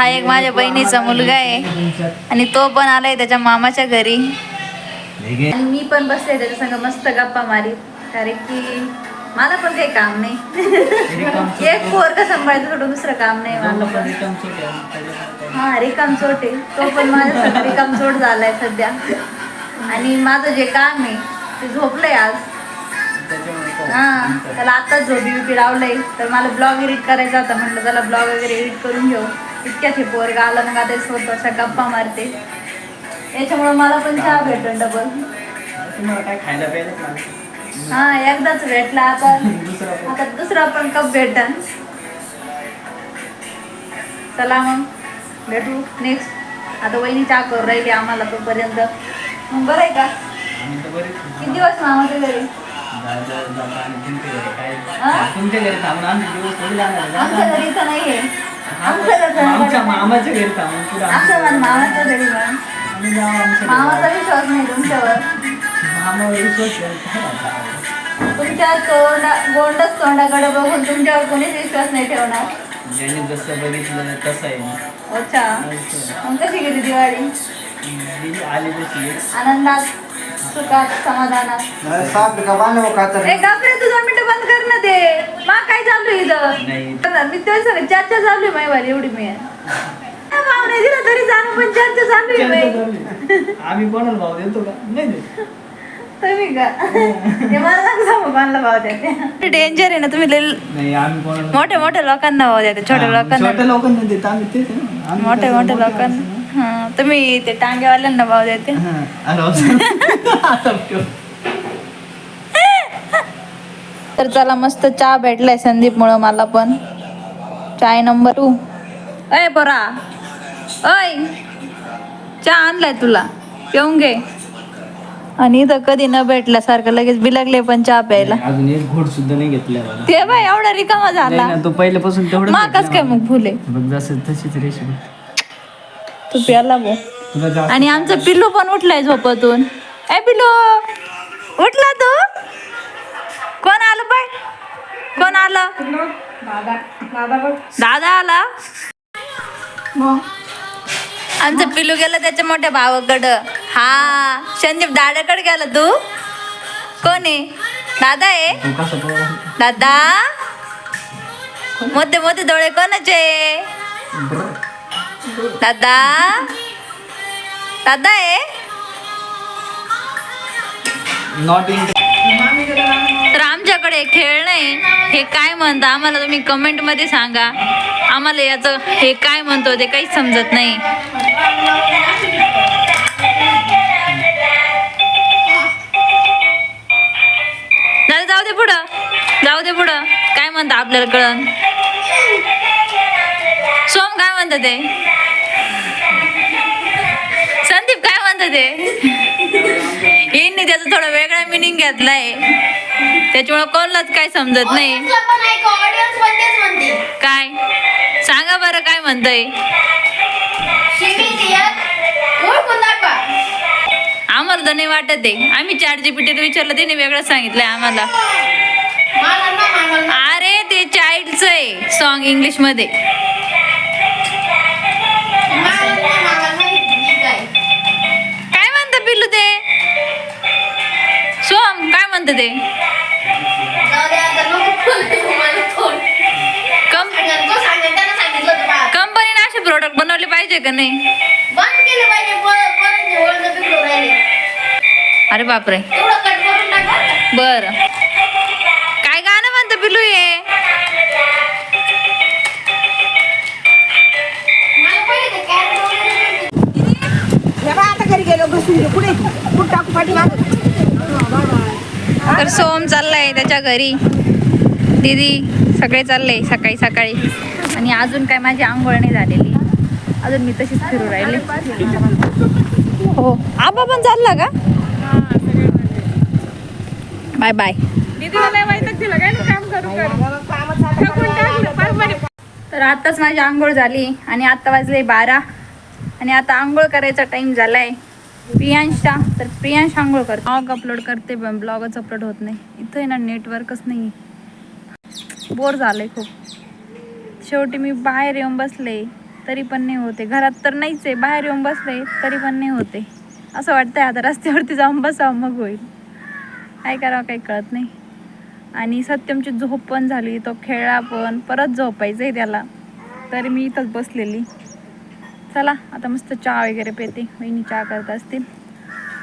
हा एक माझ्या बहिणीचा मुलगा आहे. आणि तो पण आलाय त्याच्या मामाच्या घरी. आणि मी पण बसले त्याच्या संग मस्त गप्पा मारी कारण की मला पण काही काम नाही. एक पोरग सांभाळायचं थोडं दुसरं काम नाही मला पण. हा रिकाम चोट आहे. तो पण माझ्यासाठी रिकाम चोट झालाय सध्या. आणि माझं जे काम आहे ते झोपलंय आज. हा त्याला आताच झोपी बिपी लावलंय तर मला ब्लॉग एडिट करायचा होता. म्हटलं त्याला ब्लॉग वगैरे एडिट करून घेऊ. इतक्यात हे पोरगा आला ना आता स्वतः अशा गप्पा मारते. याच्यामुळे मला पण चहा भेटल डबल तुम्हाला काय खायला प्यायला लागतं? हा एकदाच भेटला. आता. आता दुसरा पण कप भेटन. चला मग भेटू नेक्स्ट आता वहिनी चहा करून राहिली आम्हाला तोपर्यंत. मग बरं आहे का? किती दिवस मामाच्या घरी? तुमच्या घरी हा? तुमच्या घरी थोडी जाणार आहे. आमच्या हा, मामाच्या घरी आमच्या मामाच्या घरी घरी. मामाचा विश्वास नाही तुमच्यावर. विश्वास? तुमच्या तोंडा गोंडच तोंडाकडे बघून तुमच्यावर कोणीच विश्वास नाही ठेवणार. ज्याने जसं बघितलं तसं आहे. अच्छा. मग कशी गेली दिवाळी? दिली आली तशी आहे. आनंदात सुखात समाधानात? साप का बांधव का तर ए मिनिट बंद कर ना ते. नाही. इथं मी तेच सांग चर्चा चालू आहे माईवाली एवढी मी पाहुणे दिला तरी जाणं पण चर्चा चालू आहे बाई आम्ही कोणाला भाव देतो का नाही देत. तुम्ही का ते मला नका सांगू कोणाला भाव देते डेंजर आहे ना तुम्ही लय नाही आम्ही कोणाला मोठ्या मोठ्या लोकांना भाव देते छोट्या लोकांना छोट्या लोकांना देत आम्ही तेच आहे ना. आम्ही मोठ्या कसं मोठ्या मोठे लोकांना हा तुम्ही ते टांगेवाल्यांना भाव देते माणसं. हा, अरे बापरे. आता ठेव. तर चला मस्त चहा भेटलाय संदीप मुळे मला पण. चाय नंबर टू अय पोरा. अय चहा आणलाय तुला. पिऊन घे. आणि इथं कधी न भेटल्यासारखं लगेच बिलगले पण चहा प्यायला. अजून एक घोट सुद्धा नाही घेतलाय मला ते बाय एवढा रिकामा झाला. नाही ना तो पहिल्यापासून तेवढं माकच काय मग फुले? बघ जसं तशीच रेषा तू प्याला बो तुला जास्त आणि आमचं पिल्लू पण उठलाय झोपतून. ए पिल्लू. उठला तू? कोण आलं? दादा. आला? आमचं पिल्लू गेलं त्याच्या मोठ्या भावाकडं. हा संदीप दादाकडे गेला तू? कोण आहे? दादा आहे? दादा? मोठे मोठे डोळे कोणाचे? दादा? दादा आहे? नॉट खेळ नाही. हे काय म्हणतं? आम्हाला तुम्ही कमेंटमध्ये सांगा. आम्हाला याचं हे काय म्हणतो ते काहीच समजत नाही. जाऊ दे पुढं. जाऊ दे पुढं. काय म्हणतं आपल्याला कळण सोम काय म्हणत ते? संदीप काय म्हणत ते? यांनी त्याचा थोडा वेगळा मिनिंग घेतलाय. त्याच्यामुळे कोणालाच काय समजत नाही. काय? सांगा बरं काय म्हणतंय. आम्हाला तर नाही वाटत आहे. आम्ही चार जी पीटीत विचारलं त्याने वेगळं सांगितलंय आम्हाला. अरे ते चाइल्डचं आहे सॉन्ग इंग्लिशमध्ये. काय म्हणतं पिल्लू ते? सोम काय म्हणतं ते? कंपनीने असे प्रोडक्ट बनवले पाहिजे का नाही? अरे बापरे. बर. काय गाणं म्हणतं पिलू ये तर सोम चाललाय त्याच्या घरी. दीदी सगळे चालले सकाळी सकाळी. आणि अजून काय माझी आंघोळ नाही झालेली. अजून मी तशीच फिरू राहिले. हो. आबा पण चालला का? Bye bye. तर आत्ताच माझी आंघोळ झाली आणि आत्ता वाजले बारा. आणि आता आंघोळ करायचा टाइम झालाय. प्रियांशचा. तर प्रियांश आंघोळ करते. ब्लॉग अपलोड करते पण ब्लॉगच अपलोड होत नाही. इथं आहे ना नेटवर्कच नाही बोर झालंय खूप. शेवटी मी बाहेर येऊन बसले तरी पण नाही होते. घरात तर नाहीच आहे बाहेर येऊन बसले तरी पण नाही होते. असं वाटतंय आता रस्त्यावरती जाऊन बसावं मग होईल. काय करावं काही कळत नाही. आणि सत्यमची झोप पण झाली तो खेळला पण परत झोपायचं आहे त्याला. तरी मी इथंच बसलेली. चला आता मस्त चहा वगैरे पेते. वहिनी चहा करत असतील.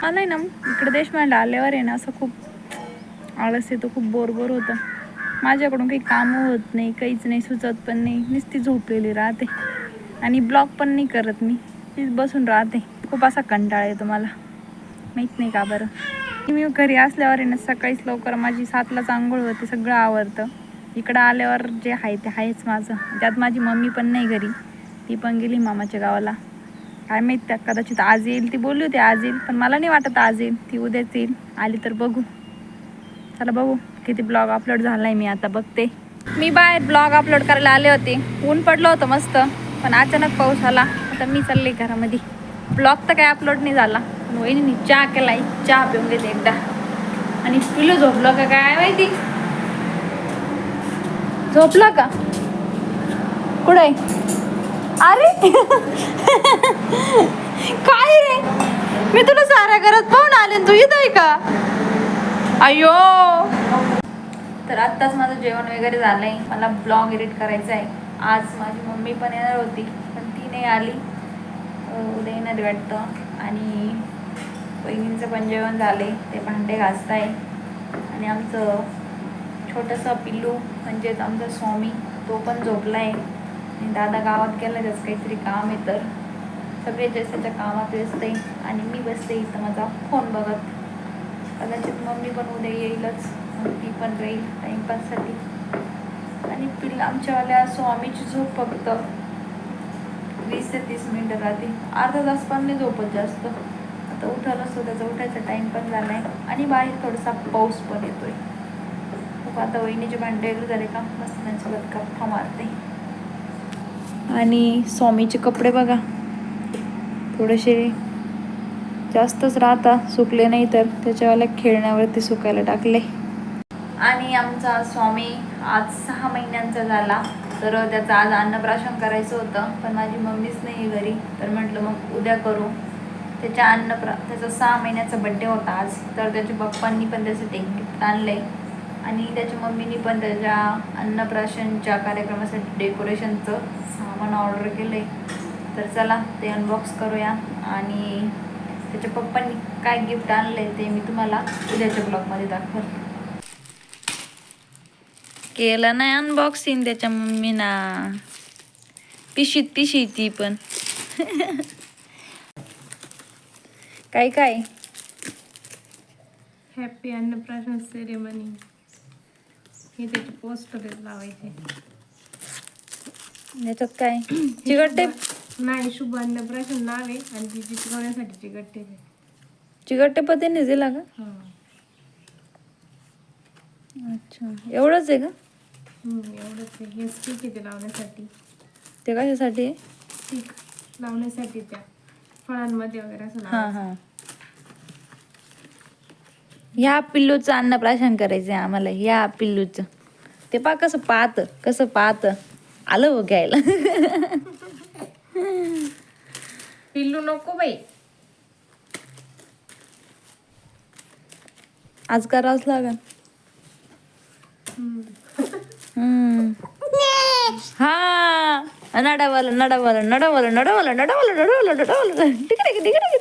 आलं आहे ना इकडे देशमांडला आल्यावर आहे ना असं खूप आळस येतो खूप बोर बोर होतं. माझ्याकडून काही कामं होत नाही काहीच नाही सुचत पण नाही. नुसती झोपलेली राहते. आणि ब्लॉग पण नाही करत मी. तीच बसून राहते. खूप असा कंटाळा येतो मला. माहीत नाही का बरं? मी घरी असल्यावर आहे ना सकाळीच लवकर माझी सातलाच आंघोळ होते सगळं आवडतं इकडं आल्यावर जे आहे ते आहेच माझं. त्यात माझी मम्मी पण नाही घरी. ती पण गेली मामाच्या गावाला. काय माहीत त्या कदाचित आज येईल. ती बोलली होती आज येईल. पण मला नाही वाटत आज येईल. ती उद्याच येईल. आली तर बघू. चला बघू. किती ब्लॉग अपलोड झालाय मी आता बघते. मी बाहेर ब्लॉग अपलोड करायला आले होते. ऊन पडलं होतं मस्त. पण अचानक पाऊस आला. आता मी चालले घरामध्ये. ब्लॉग तर काय अपलोड नाही झाला. वहिनी चहा केला. चहा पिऊन घेते एकदा. आणि पिलो झोपलं का काय माहिती? झोपलं का? कुठे अरे! काय रे? मी तुला साऱ्या घरात पाहून आले तू इथं आहे का? अयो. तर आत्ताच माझं जेवण वगैरे झालंय. मला ब्लॉग एडिट करायचा आहे. आज माझी मम्मी पण येणार होती पण ती नाही आली. उद्या येणार वाटतं. आणि बहिणींचं पण जेवण झाले ते भांडे घासताय. आणि आमचं छोटंसं पिल्लू म्हणजेच आमचा स्वामी तो पण झोपला आहे आणि दादा गावात गेला त्याचं काहीतरी काम आहे तर. सगळे जसाच्या कामात व्यस्त आहे. आणि मी बसते इथं माझा फोन बघत. कदाचित मम्मी पण उद्या येईलच. ती पण राहील टाईमपाससाठी आणि पिल्ला आमच्यावाल्या स्वामीची झोप फक्त वीस ते तीस मिनटं राहते. अर्धा तास पण नाही झोपत जास्त. आता उठायला असतो त्याचा उठायचा टाईम पण झाला आहे आणि बाहेर थोडासा पाऊस पण येतोय. खूप आता वहिनीचे भांडे वगैरे झाले का? मस्त त्यांच्यासोबत गप्पा मारते आणि स्वामीचे कपडे बघा. थोडेसे जास्तच राहता सुकले नाही तर त्याच्यावाल्या खेळण्यावरती सुकायला टाकले. आणि आमचा स्वामी आज सहा महिन्यांचा झाला. तर त्याचं आज अन्नप्राशन करायचं होतं पण माझी मम्मीच नाही आहे घरी. तर म्हटलं मग उद्या करू. त्याच्या अन्नप्रा त्याचा सहा महिन्याचा बड्डे होता आज. तर त्याच्या पप्पांनी पण त्यासाठी एक गिफ्ट आणलं आणि त्याच्या मम्मीनी पण त्याच्या अन्नप्राशनच्या कार्यक्रमासाठी डेकोरेशनचं सामान ऑर्डर केलं आहे तर चला ते अनबॉक्स करूया. आणि त्याच्या पप्पांनी काय गिफ्ट आणलंय ते मी तुम्हाला उद्याच्या ब्लॉगमध्ये दाखवल केलं नाही अनबॉक्सिंग त्याच्या मम्मीना. पिशीत पिशी ती पण. काय काय? हॅपी अन्नप्राशन सेरेमनी हे त्याचे पोस्टर लावायचे. याच्यात काय? चिकट टेप नाही शुभ अन्नप्राशन नाव आहे आणि ती चिकवण्यासाठी चिकट टेप आहे चिकट टेप दिला का? हां. अच्छा. एवढंच आहे का? हम्म, एवढंच आहे. हे स्टिक आहे ते लावण्यासाठी. ते कशासाठी आहे? स्टिक लावण्यासाठी त्या फळांमध्ये वगैरे असं हा लावायचं. हा ह्या पिल्लूचं अन्नप्राशन करायचंय आम्हाला. ह्या पिल्लूचं. ते पा कसं पाहत कसं पाहत. आलं हो घ्यायला. पिल्लू नको बाई. आज करावंच लागेल हम्म. हा. नडवलं नडवलं नडवलं नडवलं नडवलं नडवलं नडवलं तिकडे तिकडे.